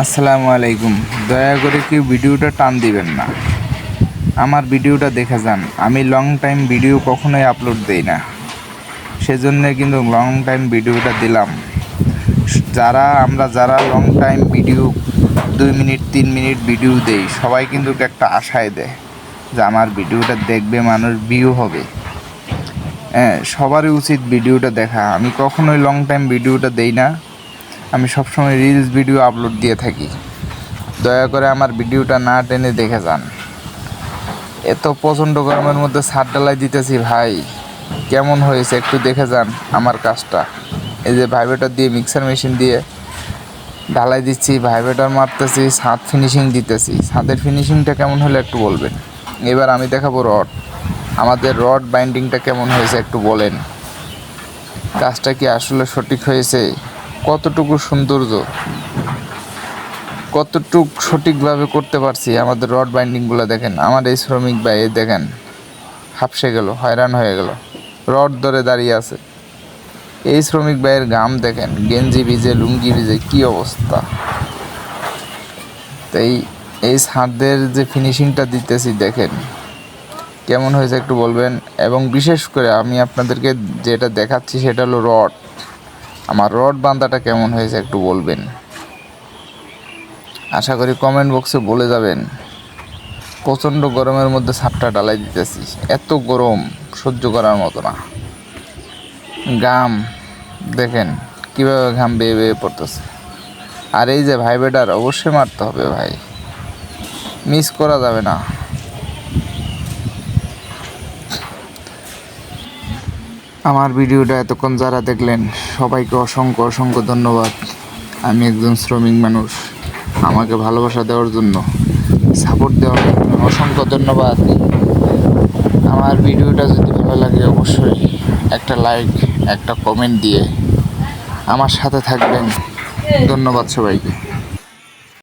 আসসালামু আলাইকুম। দয়া করে কি ভিডিওটা টান দিবেন না? আমার ভিডিওটা দেখে যান। আমি লং টাইম ভিডিও কখনোই আপলোড দেই না। সেজন্য কিন্তু লং টাইম ভিডিওটা দিলাম। যারা, আমরা যারা লং টাইম ভিডিও দুই মিনিট তিন মিনিট ভিডিও দেই, সবাই কিন্তু একটা আশায় দেয় যে আমার ভিডিওটা দেখবে, মানুষ ভিউ হবে। হ্যাঁ সবারই উচিত ভিডিওটা দেখা। আমি কখনোই লং টাইম ভিডিওটা দেই না। আমি সবসময় রিলস ভিডিও আপলোড দিয়ে থাকি। দয়া করে আমার ভিডিওটা না টেনে দেখে যান। এত প্রচণ্ড গরমের মধ্যে ছাদ ডালাই দিতেছি ভাই। কেমন হয়েছে একটু দেখে যান আমার কাজটা। এই যে ভাইব্রেটার দিয়ে মিক্সার মেশিন দিয়ে ঢালাই দিচ্ছি ভাইব্রেটার মারতেছি, ছাদ ফিনিশিং দিতেছি। ছাদের ফিনিশিংটা কেমন হলে একটু বলবেন? এবার আমি দেখাবো রড আমাদের রড বাইন্ডিংটা কেমন হয়েছে একটু বলেন। কাজটা কি আসলে সঠিক হয়েছে? কতটুকু সৌন্দর্য? কতটুক সঠিকভাবে করতে পারছি? আমাদের রড বাইন্ডিংগুলো দেখেন, আমার এই শ্রমিক ভাই দেখেন, হাফসে গেল, হয়রান হয়ে গেল, রড ধরে দাঁড়িয়ে আছে। এই শ্রমিক ভাইয়ের গাম দেখেন, গেঞ্জি ভিজে, লুঙ্গি ভিজে, কি অবস্থা? তাই এই ছাদের যে ফিনিশিংটা দিতেছি, দেখেন, কেমন হয়েছে একটু বলবেন? এবং বিশেষ করে আমি আপনাদেরকে যেটা দেখাচ্ছি, সেটা হলো রড। আমার রড বান্দাটা কেমন হয়েছে একটু বলবেন? আশা করি কমেন্ট বক্সে বলে যাবেন। প্রচণ্ড গরমের মধ্যে সাপটা ডালাই দিতেছি। এত গরম, সহ্য করার মতো না। গাম দেখেন কীভাবে ঘাম বেয়ে বেয়ে পড়তেছে। আর এই যে ভাই বেটার অবশ্যই মারতে হবে ভাই। মিস করা যাবে না। আমার ভিডিওটা এতক্ষণ যারা দেখলেন, সবাইকে অসংখ্য অসংখ্য ধন্যবাদ। আমি একজন শ্রমিক মানুষ। আমাকে ভালোবাসা দেওয়ার জন্য সাপোর্ট দেওয়ার জন্য অসংখ্য ধন্যবাদ। আমার ভিডিওটা যদি ভালো লাগে, অবশ্যই একটা লাইক একটা কমেন্ট দিয়ে আমার সাথে থাকবেন। ধন্যবাদ সবাইকে।